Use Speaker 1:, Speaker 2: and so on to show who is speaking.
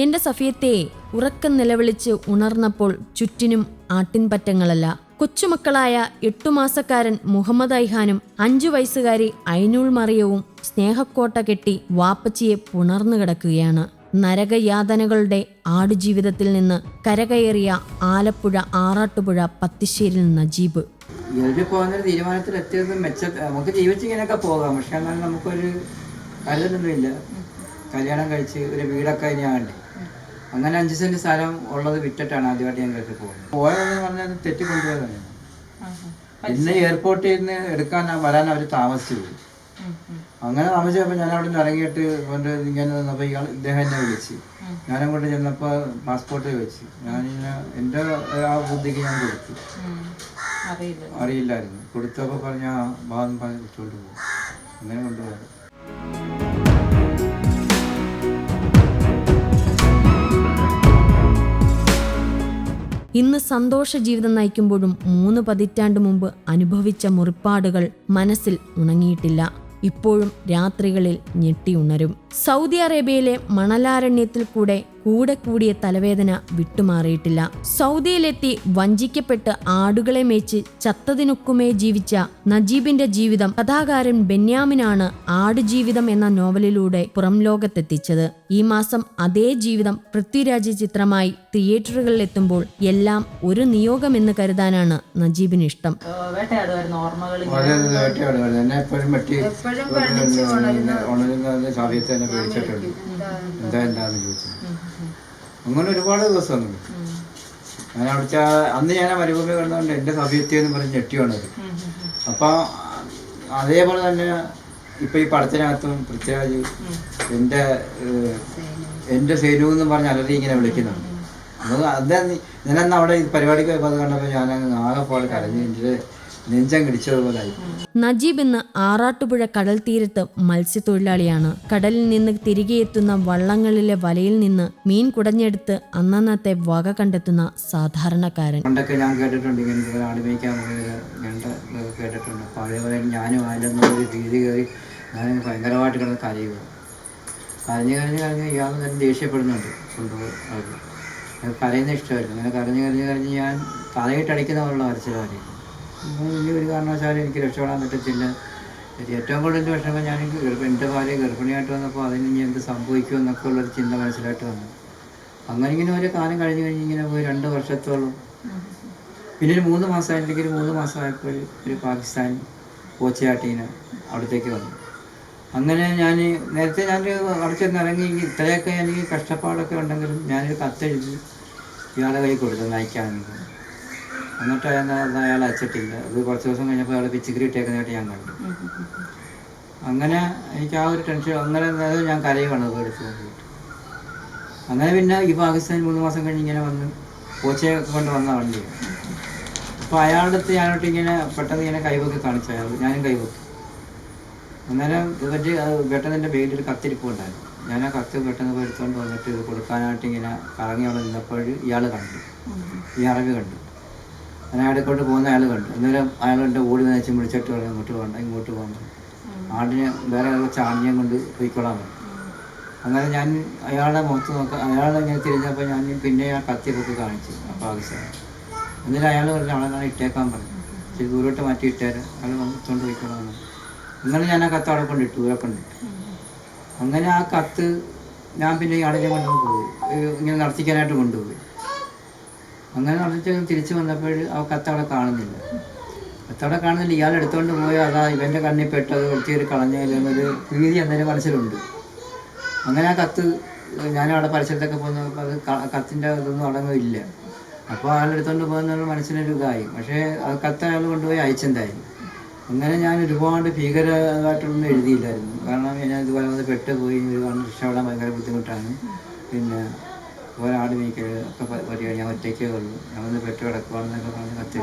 Speaker 1: എന്റെ സഫിയത്തെ ഉറക്കം നിലവിളിച്ച് ഉണർന്നപ്പോൾ ചുറ്റിനും ആട്ടിൻപറ്റങ്ങളല്ല. കൊച്ചുമക്കളായ എട്ടുമാസക്കാരൻ മുഹമ്മദ് ഐഹാനും അഞ്ചു വയസ്സുകാരി ഐനൂൾ മറിയവും സ്നേഹക്കോട്ട കെട്ടി വാപ്പച്ചിയെ പുണർന്നു കിടക്കുകയാണ്. നരകയാതനകളുടെ ആടുജീവിതത്തിൽ നിന്ന് കരകയറിയ ആലപ്പുഴ ആറാട്ടുപുഴ പത്തിശ്ശേരിൽ നജീബ്.
Speaker 2: പോകുന്നൊരു തീരുമാനത്തിൽ എത്തിയത് മെച്ച. നമുക്ക് പോകാം. പക്ഷെ നമുക്കൊരു കല്ലൊന്നുമില്ല കല്യാണം കഴിച്ച് ഒരു വീടൊക്കെ ഇനി ആകണ്ടേ. അങ്ങനെ അഞ്ച് സെന്റ് സ്ഥലം ഉള്ളത് വിറ്റിട്ടാണ് ആദ്യമായിട്ട് ഞാൻ ഗൾഫിൽ പോകുന്നത്. പോയതെന്ന് പറഞ്ഞാൽ തെറ്റിക്കൊണ്ടുപോയതാണ്. ഇന്ന് എയർപോർട്ടിൽ നിന്ന് എടുക്കാൻ വരാൻ അവർ താമസിച്ചു പോയി. അങ്ങനെ താമസിച്ചപ്പോൾ ഞാൻ അവിടെ നിന്ന് ഇറങ്ങിയിട്ട് കൊണ്ട് ഇങ്ങനെ വന്നപ്പോൾ ഇയാൾ ഇദ്ദേഹം എന്നെ വിളിച്ച്. ഞാനങ്ങോട്ട് ചെന്നപ്പോ ചെന്നപ്പോൾ പാസ്പോർട്ട് ചോദിച്ചു ഞാനിങ്ങനെ എന്റെ ആ ബുദ്ധിക്ക് ഞാൻ കൊടുത്തു. അറിയില്ലായിരുന്നു. കൊടുത്തപ്പോൾ പറഞ്ഞ ഭാഗം പറഞ്ഞു വിട്ടുകൊണ്ട് പോകും അങ്ങനെ കൊണ്ടുപോയത്.
Speaker 1: ഇന്ന് സന്തോഷ ജീവിതം നയിക്കുമ്പോഴും മൂന്ന് പതിറ്റാണ്ട് മുമ്പ് അനുഭവിച്ച മുറിപ്പാടുകൾ മനസ്സിൽ ഉണങ്ങിയിട്ടില്ല. ഇപ്പോഴും രാത്രികളിൽ ഞെട്ടിയുണരും സൗദി അറേബ്യയിലെ മണലാരണ്യത്തിൽ കൂടെ കൂടെ കൂടിയ തലവേദന വിട്ടുമാറിയിട്ടില്ല. സൗദിയിലെത്തി വഞ്ചിക്കപ്പെട്ട് ആടുകളെ മേച്ച് ചത്തതിനൊക്കുമേ ജീവിച്ച നജീബിന്റെ ജീവിതം കഥാകാരൻ ബെന്യാമിനാണ് ആടുജീവിതം എന്ന നോവലിലൂടെ പുറം ലോകത്തെത്തിച്ചത്. ഈ മാസം അതേ ജീവിതം പൃഥ്വിരാജ് ചിത്രമായി തിയേറ്ററുകളിൽ എത്തുമ്പോൾ എല്ലാം ഒരു നിയോഗം എന്ന് കരുതാനാണ് നജീബിന് ഇഷ്ടം.
Speaker 2: സമയത്ത് തന്നെ പേടിച്ചിട്ടുണ്ട്. എന്താ എന്താന്ന് ചോദിച്ചു അങ്ങനെ ഒരുപാട് ദിവസം ഞാൻ അവിടുത്തെ അന്ന് ഞാൻ മരുഭൂമി കണ്ടുകൊണ്ട് എന്റെ സഭ്യത്തെ എന്ന് പറഞ്ഞ് ഞെട്ടി അപ്പോൾ അപ്പൊ അതേപോലെ തന്നെ ഇപ്പൊ ഈ പടത്തിനകത്തും പൃഥ്വിരാജ് എന്റെ എന്റെ എന്റെ സേനു എന്ന് പറഞ്ഞ് അലറി ഇങ്ങനെ വിളിക്കുന്നുണ്ട്. അത് അതാ ഞാനന്ന് അവിടെ പരിപാടിക്ക് പോയപ്പോൾ അത് കണ്ടപ്പോൾ ഞാൻ ആകെ പോലെ കരഞ്ഞു എന്റെ നെഞ്ചം
Speaker 1: നജീബ് ഇന്ന് ആറാട്ടുപുഴ കടൽ തീരത്ത് മത്സ്യത്തൊഴിലാളിയാണ്. കടലിൽ നിന്ന് തിരികെ എത്തുന്ന വള്ളങ്ങളിലെ വലയിൽ നിന്ന് മീൻ കുടഞ്ഞെടുത്ത് അന്നന്നത്തെ വക കണ്ടെത്തുന്ന സാധാരണക്കാരൻ.
Speaker 2: പണ്ടൊക്കെ ഞാൻ കേട്ടിട്ടുണ്ട് ഇങ്ങനെ ഇതുപോലെ ആട് മേയ്ക്കാൻ പോയത് കേട്ടിട്ടുണ്ട്. അപ്പോൾ അതേപോലെ ഞാനും അതിലൊന്നൊരു ഭീതി കയറി ഞാൻ ഭയങ്കരമായിട്ട് കിടന്ന് കരയുക. കരഞ്ഞ് കരഞ്ഞ് കരഞ്ഞ് ഇയാൾ തന്നെ ദേഷ്യപ്പെടുന്നുണ്ട്. കൊണ്ടുപോയി അത്. കരയുന്ന ഇഷ്ടമായിരുന്നു. അങ്ങനെ കരഞ്ഞ് കരഞ്ഞ് കരഞ്ഞ് ഞാൻ തലയിട്ടടിക്കുന്ന പോലുള്ള കാര്യം ഇനി ഒരു കാരണവശാലും എനിക്ക് രക്ഷപ്പെടാൻ പറ്റത്തില്ല. ഏറ്റവും കൂടുതൽ വിഷമം ഞാൻ എന്റെ ഭാര്യ ഗർഭിണിയായിട്ട് വന്നപ്പോൾ അതിന് ഇനി എന്ത് സംഭവിക്കും എന്നൊക്കെ ഉള്ളൊരു ചിന്ത മനസ്സിലായിട്ട് വന്നു. അങ്ങനെ ഇങ്ങനെ ഒരു കാലം കഴിഞ്ഞ് കഴിഞ്ഞ് ഇങ്ങനെ പോയി രണ്ട് വർഷത്തോളം. പിന്നെ ഒരു മൂന്ന് മാസമായിട്ടില്ലെങ്കിൽ ഒരു മൂന്ന് മാസമായപ്പോൾ ഒരു പാകിസ്ഥാൻ കോച്ചയാട്ടീനെ അവിടത്തേക്ക് വന്നു. അങ്ങനെ ഞാൻ നേരത്തെ ഞാൻ അടച്ചിരുന്ന് ഇറങ്ങി ഇത്രയൊക്കെ എനിക്ക് കഷ്ടപ്പാടൊക്കെ ഉണ്ടെങ്കിലും ഞാനൊരു കത്തെഴുതി ഇയാളെ കൈ കൊടുത്തു നയിക്കാൻ. എന്നിട്ട് അയാൾ അയച്ചിട്ടില്ല. അത് കുറച്ച് ദിവസം കഴിഞ്ഞപ്പോൾ അയാൾ പിച്ചിക്കറി ഇട്ടേക്കുന്നതായിട്ട് ഞാൻ കണ്ടു. അങ്ങനെ എനിക്ക് ആ ഒരു ടെൻഷൻ അങ്ങനെ ഞാൻ കരയുവാണ് എടുത്ത് അങ്ങനെ പിന്നെ ഈ പാകിസ്ഥാൻ മൂന്ന് മാസം കഴിഞ്ഞ് ഇങ്ങനെ വന്ന് കോച്ചയെ കൊണ്ട് വന്ന വണ്ടി. അപ്പോൾ അയാളുടെ അടുത്ത് ഞാനോട്ട് ഇങ്ങനെ പെട്ടെന്ന് ഇങ്ങനെ കൈവൊക്കെ കാണിച്ചു അയാൾ ഞാനും കൈവൊക്കെ. അന്നേരം ഇവരുടെ പെട്ടെന്ന് എന്റെ പേരിൽ ഒരു കത്തിരിപ്പുണ്ടായിരുന്നു. ഞാൻ ആ കത്ത് പെട്ടെന്ന് എടുത്തുകൊണ്ട് വന്നിട്ട് ഇത് കൊടുക്കാനായിട്ട് ഇങ്ങനെ കറങ്ങി അവിടെ നിന്നപ്പോൾ ഇയാൾ കണ്ടു. ഈ അറിവ് കണ്ടു. അങ്ങനെ അടുക്കോട്ട് പോകുന്ന അയാൾ കണ്ടു. അന്നേരം അയാൾ എന്റെ ഓടി നയിച്ച് വിളിച്ചിട്ട് പറഞ്ഞു ഇങ്ങോട്ട് പോകണ്ട ഇങ്ങോട്ട് പോകണ്ട ആടിനെ വേറെ കുറച്ച് ചാണിയം കൊണ്ട് പോയിക്കൊള്ളാൻ അങ്ങനെ ഞാൻ അയാളുടെ മുഖത്ത് നോക്കാം അയാളെ ഇങ്ങനെ തിരിഞ്ഞപ്പോൾ ഞാൻ പിന്നെ ആ കത്തിയൊക്കെ കാണിച്ചു ആ പാകിസ്ഥാൻ എന്നിട്ട് അയാൾ പറഞ്ഞു അവളെ ഇട്ടേക്കാൻ പറഞ്ഞു. ഇച്ചിരി ദൂരോട്ട് മാറ്റി ഇട്ടേര് അയാൾ വന്നിട്ടുകൊണ്ട് പോയിക്കൊള്ളാം അങ്ങനെ ഞാൻ ആ കത്ത് അവിടെ കൊണ്ടിട്ടു ഇവിടെ കൊണ്ടിട്ടു അങ്ങനെ ആ കത്ത് ഞാൻ പിന്നെ ഈ ആടിനെ കൊണ്ടുപോയി ഇങ്ങനെ നടത്തിക്കാനായിട്ട് കൊണ്ടുപോയി. അങ്ങനെ നടന്നിട്ട് തിരിച്ചു വന്നപ്പോൾ ആ കത്ത് അവിടെ കാണുന്നില്ല. കത്ത് അവിടെ കാണുന്നില്ല. ഇയാൾ എടുത്തുകൊണ്ട് പോയാൽ അതാ ഇവന്റെ കണ്ണിൽ പെട്ടത് വൃത്തിയൊരു കളഞ്ഞൊരു ഭീതി അന്നേരം മനസ്സിലുണ്ട്. അങ്ങനെ ആ കത്ത് ഞാനവിടെ പരിസരത്തൊക്കെ പോകുന്നപ്പോൾ അത് കത്തിന്റെ ഇതൊന്നും അവിടെ ഇല്ല. അപ്പോൾ അയാൾ എടുത്തുകൊണ്ട് പോകുന്ന മനസ്സിനൊരു ഇതായി. പക്ഷേ ആ കത്ത് അയാൾ കൊണ്ടുപോയി അയച്ചെന്തായി? അങ്ങനെ ഞാൻ ഒരുപാട് ഭീകരമായിട്ടൊന്നും എഴുതിയില്ലായിരുന്നു. കാരണം ഞാൻ ഇതുപോലെ വന്ന് പെട്ടുപോയി. ഒരു രക്ഷപ്പെടാൻ ഭയങ്കര ബുദ്ധിമുട്ടാണ്. പിന്നെ ഇതുപോലെ നീക്കരുത് ഒക്കെ പ- പരിപാടി ഞാൻ ഒറ്റയ്ക്കേ ഉള്ളൂ ഞാൻ വന്ന് പെട്ട് കിടക്കുവാണെന്നൊക്കെ പറഞ്ഞ് കത്ത്.